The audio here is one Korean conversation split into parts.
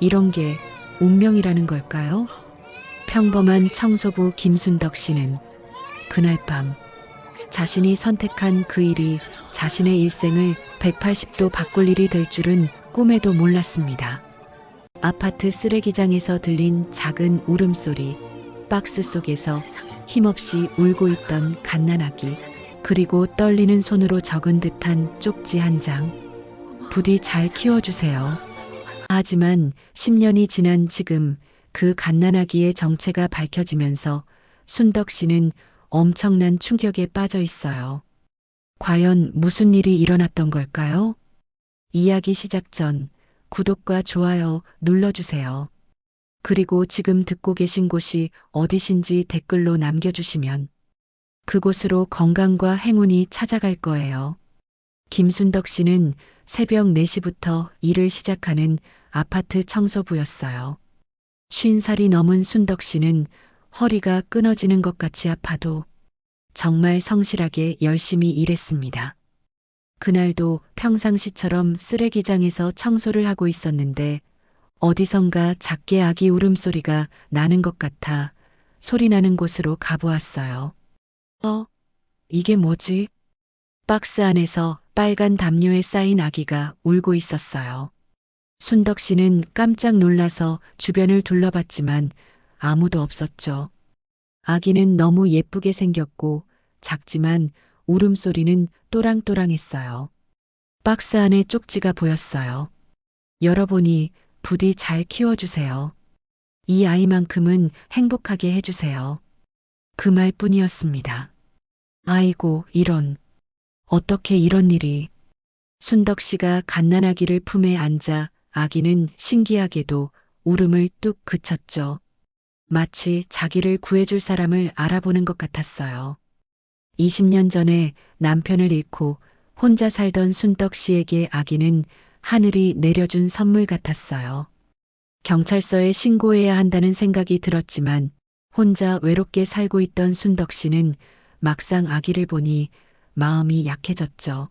이런 게 운명이라는 걸까요? 평범한 청소부 김순덕 씨는 그날 밤 자신이 선택한 그 일이 자신의 일생을 180도 바꿀 일이 될 줄은 꿈에도 몰랐습니다. 아파트 쓰레기장에서 들린 작은 울음소리, 박스 속에서 힘없이 울고 있던 갓난아기, 그리고 떨리는 손으로 적은 듯한 쪽지 한 장. 부디 잘 키워주세요. 하지만 10년이 지난 지금 그 갓난아기의 정체가 밝혀지면서 순덕 씨는 엄청난 충격에 빠져 있어요. 과연 무슨 일이 일어났던 걸까요? 이야기 시작 전 구독과 좋아요 눌러주세요. 그리고 지금 듣고 계신 곳이 어디신지 댓글로 남겨주시면 그곳으로 건강과 행운이 찾아갈 거예요. 김순덕 씨는 새벽 4시부터 일을 시작하는 아파트 청소부였어요. 50살이 넘은 순덕 씨는 허리가 끊어지는 것 같이 아파도 정말 성실하게 열심히 일했습니다. 그날도 평상시처럼 쓰레기장에서 청소를 하고 있었는데 어디선가 작게 아기 울음소리가 나는 것 같아 소리 나는 곳으로 가보았어요. 어? 이게 뭐지? 박스 안에서 빨간 담요에 쌓인 아기가 울고 있었어요. 순덕 씨는 깜짝 놀라서 주변을 둘러봤지만 아무도 없었죠. 아기는 너무 예쁘게 생겼고 작지만 울음소리는 또랑또랑했어요. 박스 안에 쪽지가 보였어요. 열어보니 부디 잘 키워주세요. 이 아이만큼은 행복하게 해주세요. 그 말뿐이었습니다. 아이고, 이런. 어떻게 이런 일이. 순덕 씨가 갓난아기를 품에 앉아 아기는 신기하게도 울음을 뚝 그쳤죠. 마치 자기를 구해줄 사람을 알아보는 것 같았어요. 20년 전에 남편을 잃고 혼자 살던 순덕 씨에게 아기는 하늘이 내려준 선물 같았어요. 경찰서에 신고해야 한다는 생각이 들었지만 혼자 외롭게 살고 있던 순덕 씨는 막상 아기를 보니 마음이 약해졌죠.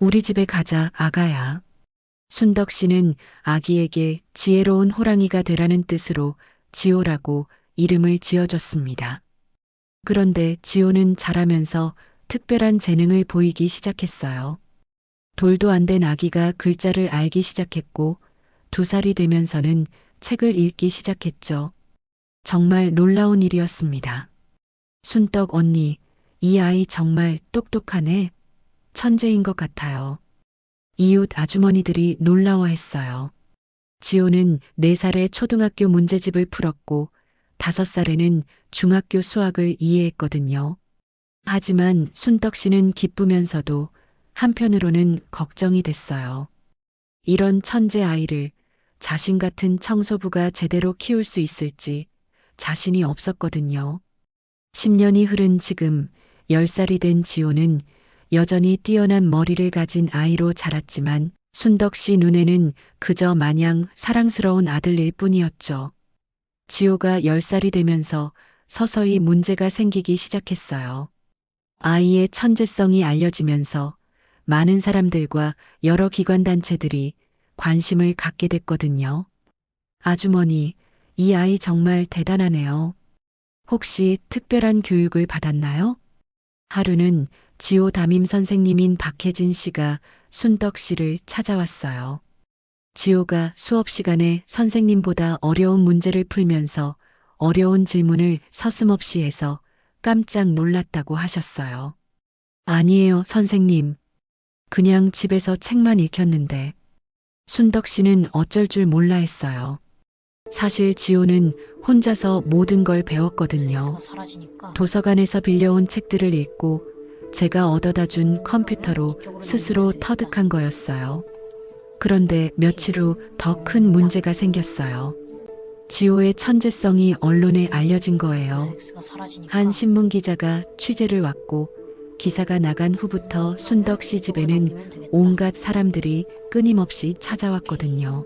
우리 집에 가자, 아가야. 순덕 씨는 아기에게 지혜로운 호랑이가 되라는 뜻으로 지호라고 이름을 지어줬습니다. 그런데 지호는 자라면서 특별한 재능을 보이기 시작했어요. 돌도 안 된 아기가 글자를 알기 시작했고 두 살이 되면서는 책을 읽기 시작했죠. 정말 놀라운 일이었습니다. 순떡 언니, 이 아이 정말 똑똑하네. 천재인 것 같아요. 이웃 아주머니들이 놀라워했어요. 지호는 4살에 초등학교 문제집을 풀었고 5살에는 중학교 수학을 이해했거든요. 하지만 순떡 씨는 기쁘면서도 한편으로는 걱정이 됐어요. 이런 천재 아이를 자신 같은 청소부가 제대로 키울 수 있을지 자신이 없었거든요. 10년이 흐른 지금 10살이 된 지호는 여전히 뛰어난 머리를 가진 아이로 자랐지만 순덕 씨 눈에는 그저 마냥 사랑스러운 아들일 뿐이었죠. 지호가 10살이 되면서 서서히 문제가 생기기 시작했어요. 아이의 천재성이 알려지면서 많은 사람들과 여러 기관단체들이 관심을 갖게 됐거든요. 아주머니, 이 아이 정말 대단하네요. 혹시 특별한 교육을 받았나요? 하루는 지호 담임 선생님인 박혜진 씨가 순덕 씨를 찾아왔어요. 지호가 수업 시간에 선생님보다 어려운 문제를 풀면서 어려운 질문을 서슴없이 해서 깜짝 놀랐다고 하셨어요. 아니에요, 선생님. 그냥 집에서 책만 읽혔는데. 순덕 씨는 어쩔 줄 몰라 했어요. 사실 지호는 혼자서 모든 걸 배웠거든요. 도서관에서 빌려온 책들을 읽고 제가 얻어다 준 컴퓨터로 스스로 터득한 거였어요. 그런데 며칠 후 더 큰 문제가 생겼어요. 지호의 천재성이 언론에 알려진 거예요. 한 신문 기자가 취재를 왔고 기사가 나간 후부터 순덕 씨 집에는 온갖 사람들이 끊임없이 찾아왔거든요.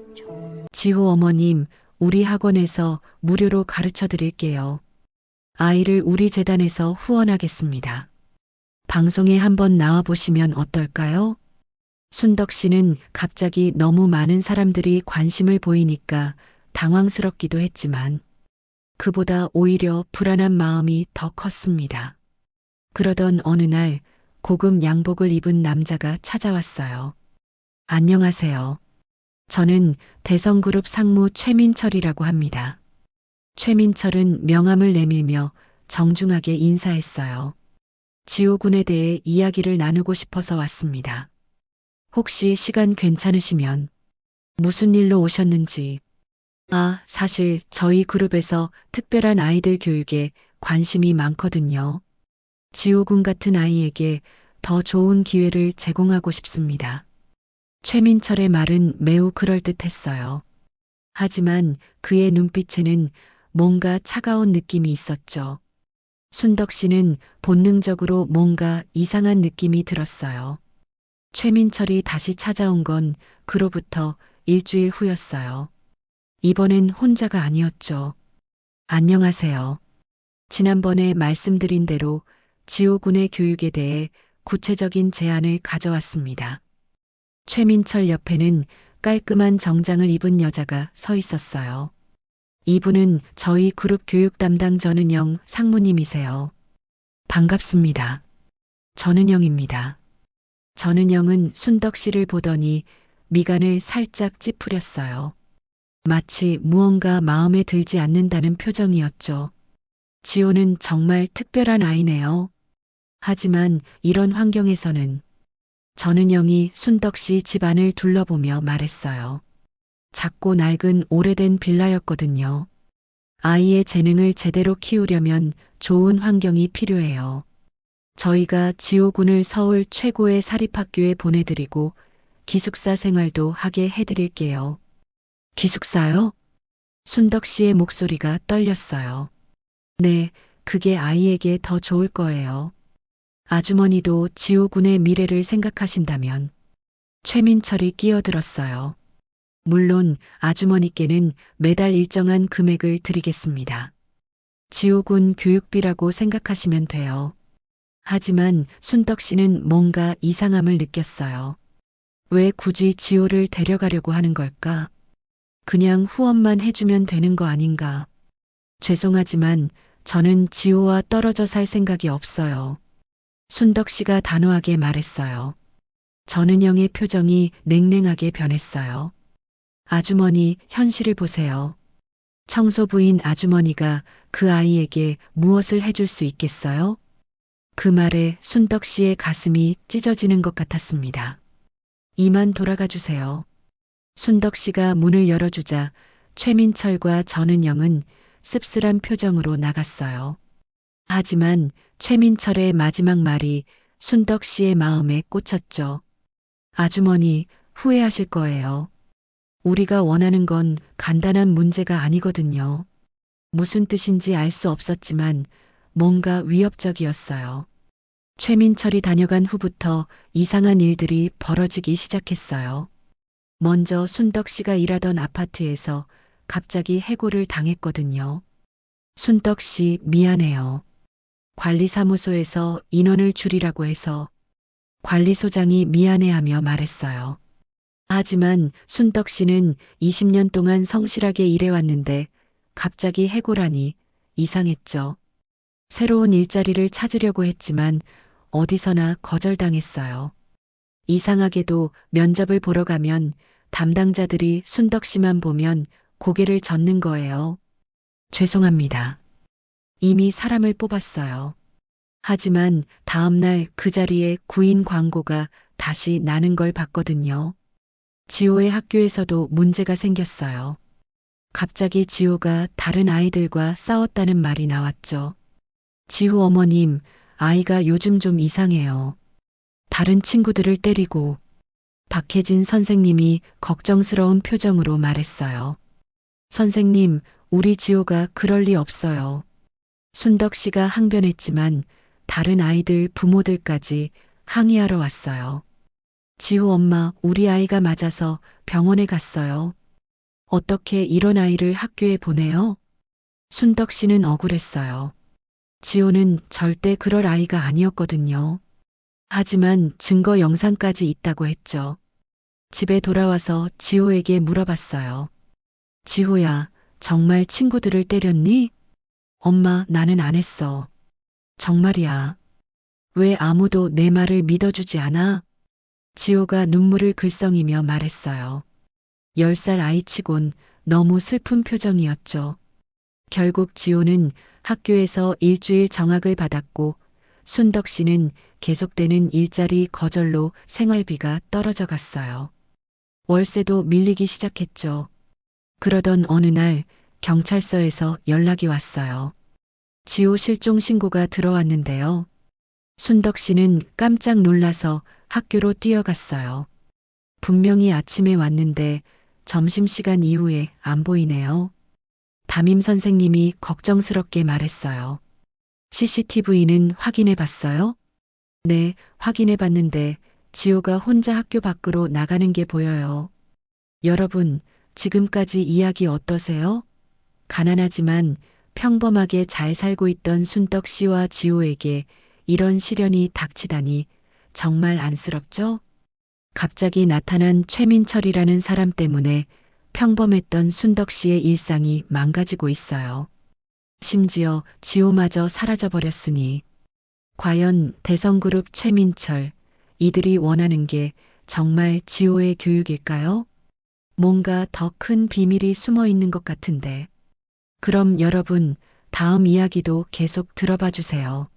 지호 어머님, 우리 학원에서 무료로 가르쳐 드릴게요. 아이를 우리 재단에서 후원하겠습니다. 방송에 한번 나와 보시면 어떨까요? 순덕 씨는 갑자기 너무 많은 사람들이 관심을 보이니까 당황스럽기도 했지만 그보다 오히려 불안한 마음이 더 컸습니다. 그러던 어느 날 고급 양복을 입은 남자가 찾아왔어요. 안녕하세요. 저는 대성그룹 상무 최민철이라고 합니다. 최민철은 명함을 내밀며 정중하게 인사했어요. 지호군에 대해 이야기를 나누고 싶어서 왔습니다. 혹시 시간 괜찮으시면 무슨 일로 오셨는지. 아, 사실 저희 그룹에서 특별한 아이들 교육에 관심이 많거든요. 지호군 같은 아이에게 더 좋은 기회를 제공하고 싶습니다. 최민철의 말은 매우 그럴듯했어요. 하지만 그의 눈빛에는 뭔가 차가운 느낌이 있었죠. 순덕 씨는 본능적으로 뭔가 이상한 느낌이 들었어요. 최민철이 다시 찾아온 건 그로부터 일주일 후였어요. 이번엔 혼자가 아니었죠. 안녕하세요. 지난번에 말씀드린 대로 지호군의 교육에 대해 구체적인 제안을 가져왔습니다. 최민철 옆에는 깔끔한 정장을 입은 여자가 서 있었어요. 이분은 저희 그룹 교육 담당 전은영 상무님이세요. 반갑습니다. 전은영입니다. 전은영은 순덕 씨를 보더니 미간을 살짝 찌푸렸어요. 마치 무언가 마음에 들지 않는다는 표정이었죠. 지호는 정말 특별한 아이네요. 하지만 이런 환경에서는 전은영이 순덕 씨 집안을 둘러보며 말했어요. 작고 낡은 오래된 빌라였거든요. 아이의 재능을 제대로 키우려면 좋은 환경이 필요해요. 저희가 지호군을 서울 최고의 사립학교에 보내드리고 기숙사 생활도 하게 해드릴게요. 기숙사요? 순덕 씨의 목소리가 떨렸어요. 네, 그게 아이에게 더 좋을 거예요. 아주머니도 지호군의 미래를 생각하신다면 최민철이 끼어들었어요. 물론 아주머니께는 매달 일정한 금액을 드리겠습니다. 지호군 교육비라고 생각하시면 돼요. 하지만 순덕 씨는 뭔가 이상함을 느꼈어요. 왜 굳이 지호를 데려가려고 하는 걸까? 그냥 후원만 해주면 되는 거 아닌가? 죄송하지만 저는 지호와 떨어져 살 생각이 없어요. 순덕 씨가 단호하게 말했어요. 전은영의 표정이 냉랭하게 변했어요. 아주머니, 현실을 보세요. 청소부인 아주머니가 그 아이에게 무엇을 해줄 수 있겠어요? 그 말에 순덕 씨의 가슴이 찢어지는 것 같았습니다. 이만 돌아가 주세요. 순덕 씨가 문을 열어주자 최민철과 전은영은 씁쓸한 표정으로 나갔어요. 하지만 최민철의 마지막 말이 순덕 씨의 마음에 꽂혔죠. 아주머니, 후회하실 거예요. 우리가 원하는 건 간단한 문제가 아니거든요. 무슨 뜻인지 알 수 없었지만 뭔가 위협적이었어요. 최민철이 다녀간 후부터 이상한 일들이 벌어지기 시작했어요. 먼저 순덕 씨가 일하던 아파트에서 갑자기 해고를 당했거든요. 순덕 씨 미안해요. 관리사무소에서 인원을 줄이라고 해서 관리소장이 미안해하며 말했어요. 하지만 순덕 씨는 20년 동안 성실하게 일해왔는데 갑자기 해고라니 이상했죠. 새로운 일자리를 찾으려고 했지만 어디서나 거절당했어요. 이상하게도 면접을 보러 가면 담당자들이 순덕 씨만 보면 고개를 젓는 거예요. 죄송합니다. 이미 사람을 뽑았어요. 하지만 다음날 그 자리에 구인 광고가 다시 나는 걸 봤거든요. 지호의 학교에서도 문제가 생겼어요. 갑자기 지호가 다른 아이들과 싸웠다는 말이 나왔죠. 지호 어머님, 아이가 요즘 좀 이상해요. 다른 친구들을 때리고 박혜진 선생님이 걱정스러운 표정으로 말했어요. 선생님, 우리 지호가 그럴 리 없어요. 순덕 씨가 항변했지만 다른 아이들 부모들까지 항의하러 왔어요. 지호 엄마, 우리 아이가 맞아서 병원에 갔어요. 어떻게 이런 아이를 학교에 보내요? 순덕 씨는 억울했어요. 지호는 절대 그럴 아이가 아니었거든요. 하지만 증거 영상까지 있다고 했죠. 집에 돌아와서 지호에게 물어봤어요. 지호야, 정말 친구들을 때렸니? 엄마, 나는 안 했어. 정말이야. 왜 아무도 내 말을 믿어주지 않아? 지호가 눈물을 글썽이며 말했어요. 열살 아이치곤 너무 슬픈 표정이었죠. 결국 지호는 학교에서 일주일 정학을 받았고 순덕 씨는 계속되는 일자리 거절로 생활비가 떨어져 갔어요. 월세도 밀리기 시작했죠. 그러던 어느 날 경찰서에서 연락이 왔어요. 지호 실종 신고가 들어왔는데요. 순덕 씨는 깜짝 놀라서 학교로 뛰어갔어요. 분명히 아침에 왔는데 점심시간 이후에 안 보이네요. 담임 선생님이 걱정스럽게 말했어요. CCTV는 확인해 봤어요? 네, 확인해 봤는데 지호가 혼자 학교 밖으로 나가는 게 보여요. 여러분, 지금까지 이야기 어떠세요? 가난하지만 평범하게 잘 살고 있던 순덕 씨와 지호에게 이런 시련이 닥치다니 정말 안쓰럽죠? 갑자기 나타난 최민철이라는 사람 때문에 평범했던 순덕 씨의 일상이 망가지고 있어요. 심지어 지호마저 사라져버렸으니. 과연 대성그룹 최민철, 이들이 원하는 게 정말 지호의 교육일까요? 뭔가 더 큰 비밀이 숨어 있는 것 같은데. 그럼 여러분, 다음 이야기도 계속 들어봐 주세요.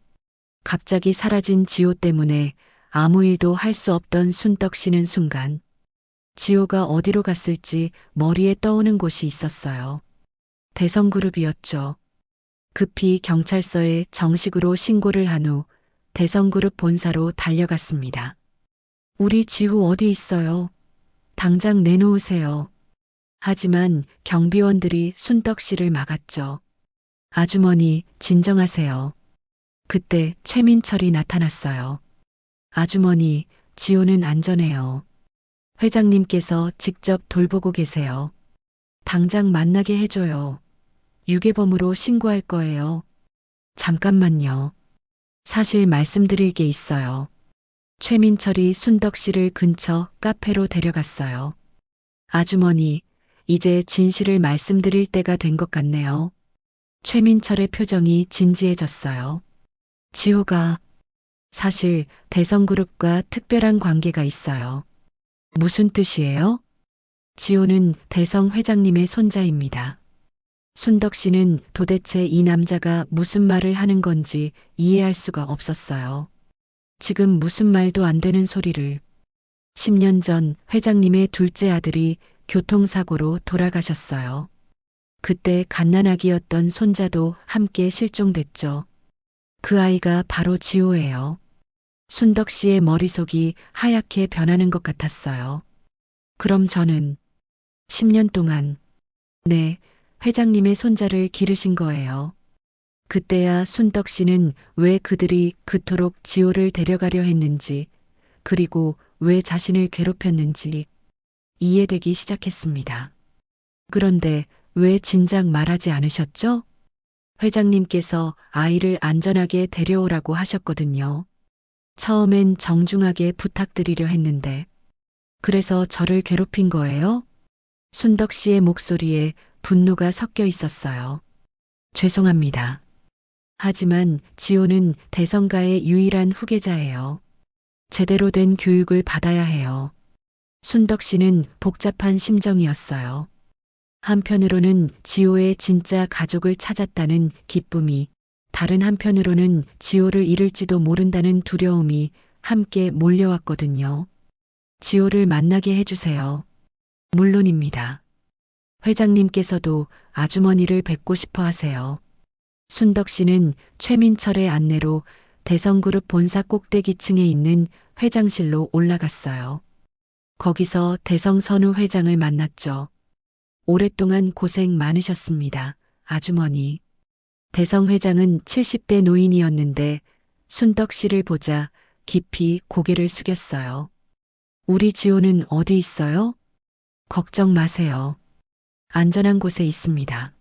갑자기 사라진 지호 때문에 아무 일도 할 수 없던 순덕 씨는 순간 지호가 어디로 갔을지 머리에 떠오는 곳이 있었어요. 대성그룹이었죠. 급히 경찰서에 정식으로 신고를 한 후 대성그룹 본사로 달려갔습니다. 우리 지호 어디 있어요? 당장 내놓으세요. 하지만 경비원들이 순덕 씨를 막았죠. 아주머니, 진정하세요. 그때 최민철이 나타났어요. 아주머니, 지호는 안전해요. 회장님께서 직접 돌보고 계세요. 당장 만나게 해줘요. 유괴범으로 신고할 거예요. 잠깐만요. 사실 말씀드릴 게 있어요. 최민철이 순덕 씨를 근처 카페로 데려갔어요. 아주머니, 이제 진실을 말씀드릴 때가 된 것 같네요. 최민철의 표정이 진지해졌어요. 지호가 사실 대성그룹과 특별한 관계가 있어요. 무슨 뜻이에요? 지호는 대성 회장님의 손자입니다. 순덕 씨는 도대체 이 남자가 무슨 말을 하는 건지 이해할 수가 없었어요. 지금 무슨 말도 안 되는 소리를. 10년 전 회장님의 둘째 아들이 교통사고로 돌아가셨어요. 그때 갓난아기였던 손자도 함께 실종됐죠. 그 아이가 바로 지호예요. 순덕 씨의 머릿속이 하얗게 변하는 것 같았어요. 그럼 저는 10년 동안, 네, 회장님의 손자를 기르신 거예요. 그때야 순덕 씨는 왜 그들이 그토록 지호를 데려가려 했는지, 그리고 왜 자신을 괴롭혔는지 이해되기 시작했습니다. 그런데 왜 진작 말하지 않으셨죠? 회장님께서 아이를 안전하게 데려오라고 하셨거든요. 처음엔 정중하게 부탁드리려 했는데, 그래서 저를 괴롭힌 거예요? 순덕 씨의 목소리에 분노가 섞여 있었어요. 죄송합니다. 하지만 지호는 대성가의 유일한 후계자예요. 제대로 된 교육을 받아야 해요. 순덕 씨는 복잡한 심정이었어요. 한편으로는 지호의 진짜 가족을 찾았다는 기쁨이, 다른 한편으로는 지호를 잃을지도 모른다는 두려움이 함께 몰려왔거든요. 지호를 만나게 해주세요. 물론입니다. 회장님께서도 아주머니를 뵙고 싶어 하세요. 순덕 씨는 최민철의 안내로 대성그룹 본사 꼭대기층에 있는 회장실로 올라갔어요. 거기서 대성선우 회장을 만났죠. 오랫동안 고생 많으셨습니다. 아주머니. 대성 회장은 70대 노인이었는데 순덕 씨를 보자 깊이 고개를 숙였어요. 우리 지호는 어디 있어요? 걱정 마세요. 안전한 곳에 있습니다.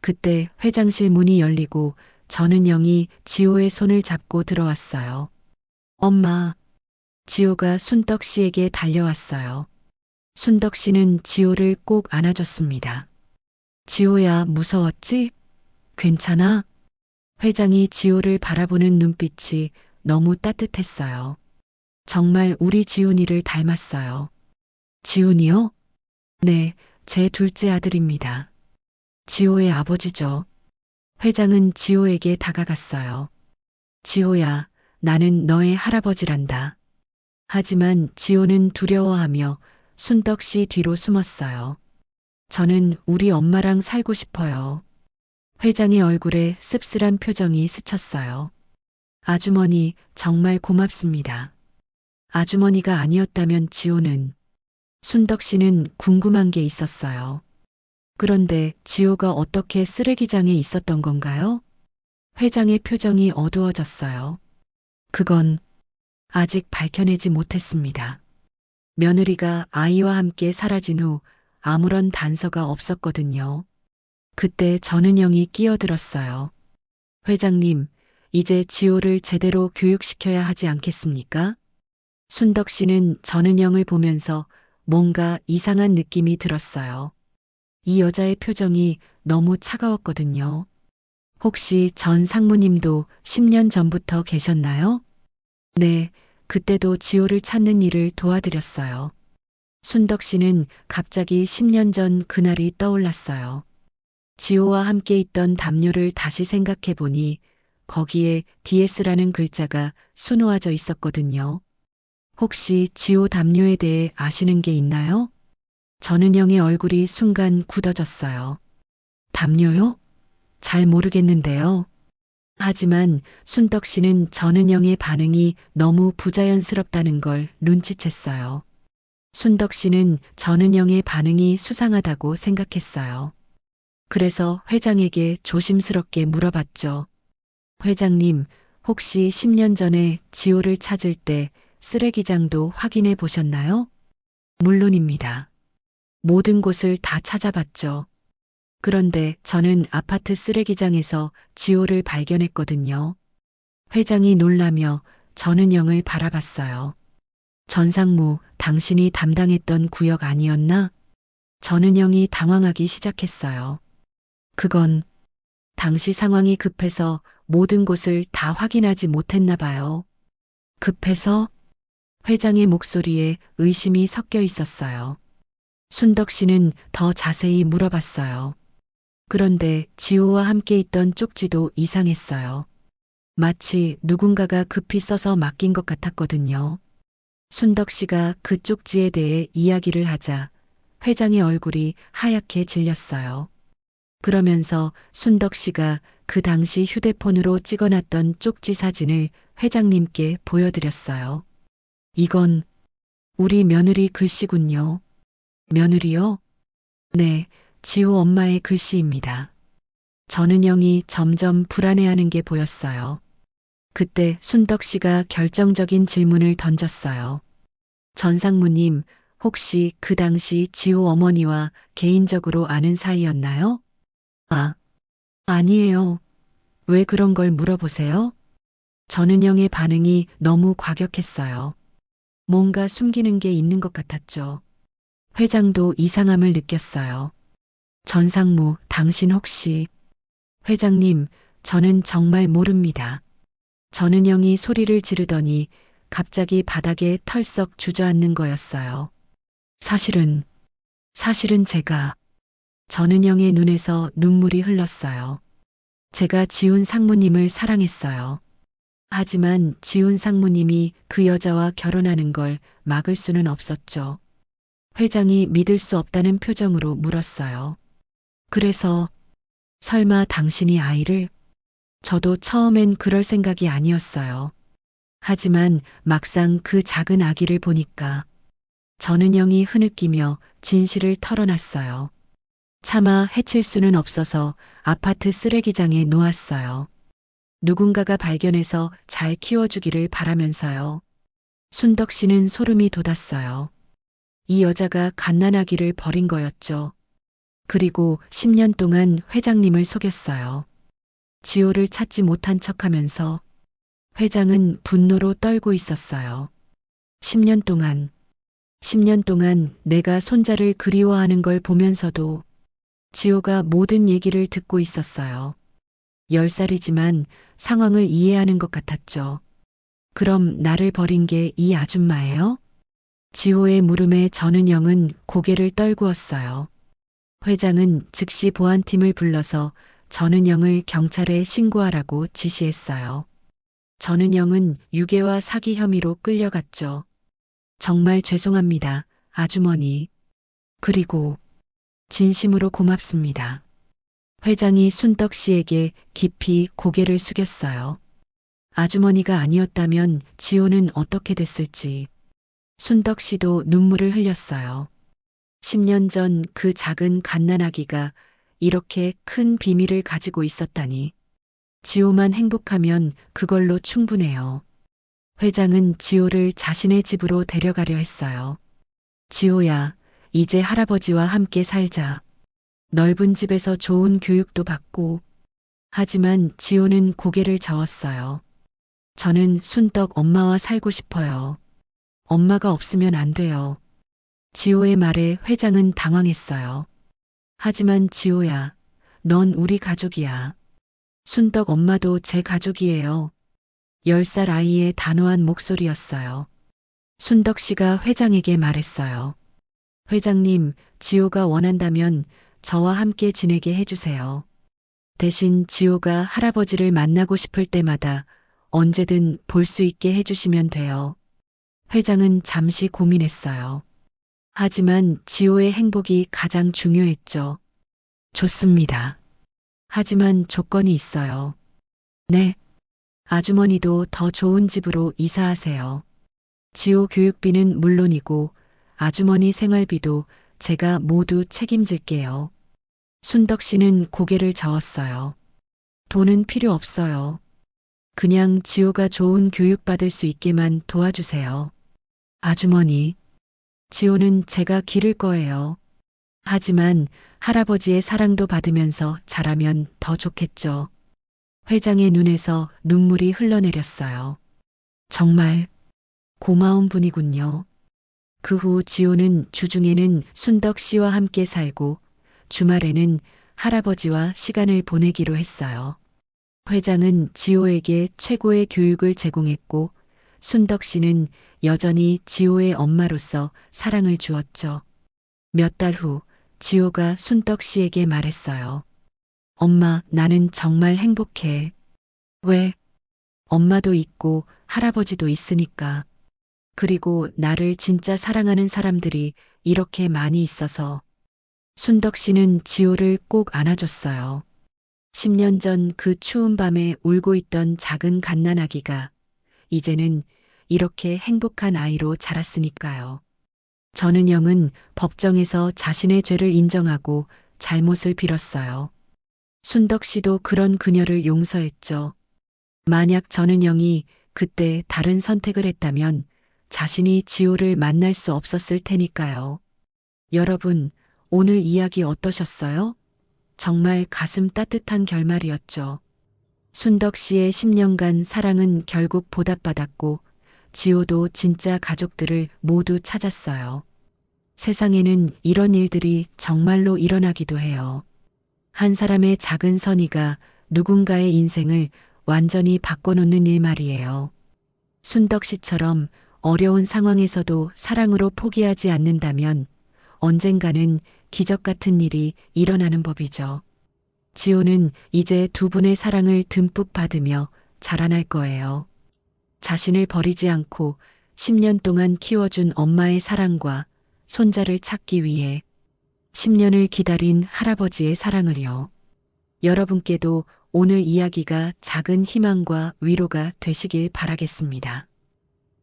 그때 회장실 문이 열리고 전은영이 지호의 손을 잡고 들어왔어요. 엄마. 지호가 순덕 씨에게 달려왔어요. 순덕 씨는 지호를 꼭 안아줬습니다. 지호야, 무서웠지? 괜찮아? 회장이 지호를 바라보는 눈빛이 너무 따뜻했어요. 정말 우리 지훈이를 닮았어요. 지훈이요? 네, 제 둘째 아들입니다. 지호의 아버지죠. 회장은 지호에게 다가갔어요. 지호야, 나는 너의 할아버지란다. 하지만 지호는 두려워하며 순덕 씨 뒤로 숨었어요. 저는 우리 엄마랑 살고 싶어요. 회장의 얼굴에 씁쓸한 표정이 스쳤어요. 아주머니, 정말 고맙습니다. 아주머니가 아니었다면 지호는 순덕 씨는 궁금한 게 있었어요. 그런데 지호가 어떻게 쓰레기장에 있었던 건가요? 회장의 표정이 어두워졌어요. 그건 아직 밝혀내지 못했습니다. 며느리가 아이와 함께 사라진 후 아무런 단서가 없었거든요. 그때 전은영이 끼어들었어요. 회장님, 이제 지호를 제대로 교육시켜야 하지 않겠습니까? 순덕 씨는 전은영을 보면서 뭔가 이상한 느낌이 들었어요. 이 여자의 표정이 너무 차가웠거든요. 혹시 전 상무님도 10년 전부터 계셨나요? 네, 그때도 지호를 찾는 일을 도와드렸어요. 순덕 씨는 갑자기 10년 전 그날이 떠올랐어요. 지호와 함께 있던 담요를 다시 생각해 보니 거기에 DS라는 글자가 수놓아져 있었거든요. 혹시 지호 담요에 대해 아시는 게 있나요? 전은영의 얼굴이 순간 굳어졌어요. 담요요? 잘 모르겠는데요. 하지만 순덕 씨는 전은영의 반응이 너무 부자연스럽다는 걸 눈치챘어요. 순덕 씨는 전은영의 반응이 수상하다고 생각했어요. 그래서 회장에게 조심스럽게 물어봤죠. 회장님, 혹시 10년 전에 지호를 찾을 때 쓰레기장도 확인해 보셨나요? 물론입니다. 모든 곳을 다 찾아봤죠. 그런데 저는 아파트 쓰레기장에서 지호를 발견했거든요. 회장이 놀라며 전은영을 바라봤어요. 전상무, 당신이 담당했던 구역 아니었나? 전은영이 당황하기 시작했어요. 그건 당시 상황이 급해서 모든 곳을 다 확인하지 못했나 봐요. 급해서 회장의 목소리에 의심이 섞여 있었어요. 순덕 씨는 더 자세히 물어봤어요. 그런데 지호와 함께 있던 쪽지도 이상했어요. 마치 누군가가 급히 써서 맡긴 것 같았거든요. 순덕 씨가 그 쪽지에 대해 이야기를 하자 회장의 얼굴이 하얗게 질렸어요. 그러면서 순덕 씨가 그 당시 휴대폰으로 찍어놨던 쪽지 사진을 회장님께 보여드렸어요. 이건 우리 며느리 글씨군요. 며느리요? 네, 지호 엄마의 글씨입니다. 전은영이 점점 불안해하는 게 보였어요. 그때 순덕 씨가 결정적인 질문을 던졌어요. 전상무님, 혹시 그 당시 지호 어머니와 개인적으로 아는 사이였나요? 아, 아니에요. 왜 그런 걸 물어보세요? 전은영의 반응이 너무 과격했어요. 뭔가 숨기는 게 있는 것 같았죠. 회장도 이상함을 느꼈어요. 전상무, 당신 혹시. 회장님, 저는 정말 모릅니다. 전은영이 소리를 지르더니 갑자기 바닥에 털썩 주저앉는 거였어요. 사실은, 사실은 제가 전은영의 눈에서 눈물이 흘렀어요. 제가 지훈 상무님을 사랑했어요. 하지만 지훈 상무님이 그 여자와 결혼하는 걸 막을 수는 없었죠. 회장이 믿을 수 없다는 표정으로 물었어요. 그래서 설마 당신이 아이를? 저도 처음엔 그럴 생각이 아니었어요. 하지만 막상 그 작은 아기를 보니까 전은영이 흐느끼며 진실을 털어놨어요. 차마 해칠 수는 없어서 아파트 쓰레기장에 놓았어요. 누군가가 발견해서 잘 키워주기를 바라면서요. 순덕 씨는 소름이 돋았어요. 이 여자가 갓난아기를 버린 거였죠. 그리고 10년 동안 회장님을 속였어요. 지호를 찾지 못한 척 하면서 회장은 분노로 떨고 있었어요. 10년 동안 10년 동안 내가 손자를 그리워하는 걸 보면서도 지호가 모든 얘기를 듣고 있었어요. 10살이지만 상황을 이해하는 것 같았죠. 그럼 나를 버린 게 이 아줌마예요? 지호의 물음에 전은영은 고개를 떨구었어요. 회장은 즉시 보안팀을 불러서 전은영을 경찰에 신고하라고 지시했어요. 전은영은 유괴와 사기 혐의로 끌려갔죠. 정말 죄송합니다, 아주머니. 그리고 진심으로 고맙습니다. 회장이 순덕 씨에게 깊이 고개를 숙였어요. 아주머니가 아니었다면 지호는 어떻게 됐을지. 순덕 씨도 눈물을 흘렸어요. 10년 전 그 작은 갓난아기가 이렇게 큰 비밀을 가지고 있었다니. 지호만 행복하면 그걸로 충분해요. 회장은 지호를 자신의 집으로 데려가려 했어요. 지호야, 이제 할아버지와 함께 살자. 넓은 집에서 좋은 교육도 받고. 하지만 지호는 고개를 저었어요. 저는 순덕 엄마와 살고 싶어요. 엄마가 없으면 안 돼요. 지호의 말에 회장은 당황했어요. 하지만 지호야, 넌 우리 가족이야. 순덕 엄마도 제 가족이에요. 10살 아이의 단호한 목소리였어요. 순덕 씨가 회장에게 말했어요. 회장님, 지호가 원한다면 저와 함께 지내게 해주세요. 대신 지호가 할아버지를 만나고 싶을 때마다 언제든 볼 수 있게 해주시면 돼요. 회장은 잠시 고민했어요. 하지만 지호의 행복이 가장 중요했죠. 좋습니다. 하지만 조건이 있어요. 네. 아주머니도 더 좋은 집으로 이사하세요. 지호 교육비는 물론이고 아주머니 생활비도 제가 모두 책임질게요. 순덕 씨는 고개를 저었어요. 돈은 필요 없어요. 그냥 지호가 좋은 교육 받을 수 있게만 도와주세요. 아주머니, 지호는 제가 기를 거예요. 하지만 할아버지의 사랑도 받으면서 자라면 더 좋겠죠. 회장의 눈에서 눈물이 흘러내렸어요. 정말 고마운 분이군요. 그 후 지호는 주중에는 순덕 씨와 함께 살고 주말에는 할아버지와 시간을 보내기로 했어요. 회장은 지호에게 최고의 교육을 제공했고 순덕 씨는 여전히 지호의 엄마로서 사랑을 주었죠. 몇 달 후 지호가 순덕 씨에게 말했어요. 엄마, 나는 정말 행복해. 왜? 엄마도 있고 할아버지도 있으니까. 그리고 나를 진짜 사랑하는 사람들이 이렇게 많이 있어서. 순덕 씨는 지호를 꼭 안아줬어요. 10년 전 그 추운 밤에 울고 있던 작은 갓난아기가 이제는 이렇게 행복한 아이로 자랐으니까요. 전은영은 법정에서 자신의 죄를 인정하고 잘못을 빌었어요. 순덕 씨도 그런 그녀를 용서했죠. 만약 전은영이 그때 다른 선택을 했다면 자신이 지호를 만날 수 없었을 테니까요. 여러분, 오늘 이야기 어떠셨어요? 정말 가슴 따뜻한 결말이었죠. 순덕 씨의 10년간 사랑은 결국 보답받았고 지호도 진짜 가족들을 모두 찾았어요. 세상에는 이런 일들이 정말로 일어나기도 해요. 한 사람의 작은 선의가 누군가의 인생을 완전히 바꿔놓는 일 말이에요. 순덕 씨처럼 어려운 상황에서도 사랑으로 포기하지 않는다면 언젠가는 기적 같은 일이 일어나는 법이죠. 지호는 이제 두 분의 사랑을 듬뿍 받으며 자라날 거예요. 자신을 버리지 않고 10년 동안 키워준 엄마의 사랑과 손자를 찾기 위해 10년을 기다린 할아버지의 사랑을요. 여러분께도 오늘 이야기가 작은 희망과 위로가 되시길 바라겠습니다.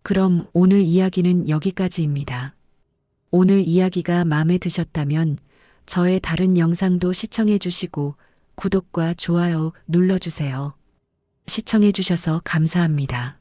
그럼 오늘 이야기는 여기까지입니다. 오늘 이야기가 마음에 드셨다면 저의 다른 영상도 시청해 주시고 구독과 좋아요 눌러주세요. 시청해 주셔서 감사합니다.